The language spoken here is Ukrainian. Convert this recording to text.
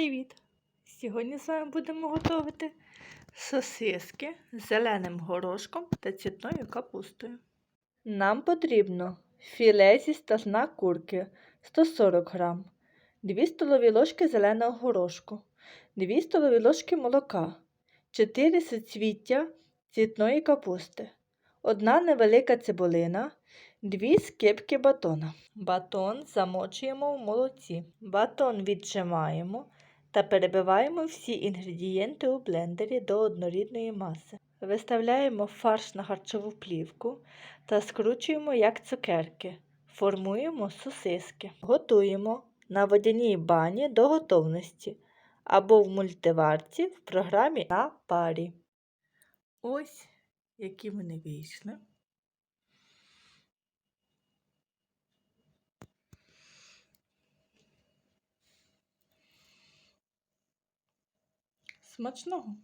Привіт! Сьогодні з вами будемо готувати сосиски з зеленим горошком та цвітною капустою. Нам потрібно філе зі стазна курки 140 г, 2 столові ложки зеленого горошку, 2 столові ложки молока, 4 соцвіття цвітної капусти, 1 невелика цибулина, 2 скибки батона. Батон замочуємо в молоці. Батон віджимаємо та перебиваємо всі інгредієнти у блендері до однорідної маси. Виставляємо фарш на харчову плівку та скручуємо як цукерки. Формуємо сосиски. Готуємо на водяній бані до готовності або в мультиварці в програмі на парі. Ось які вони вийшли. Смачного!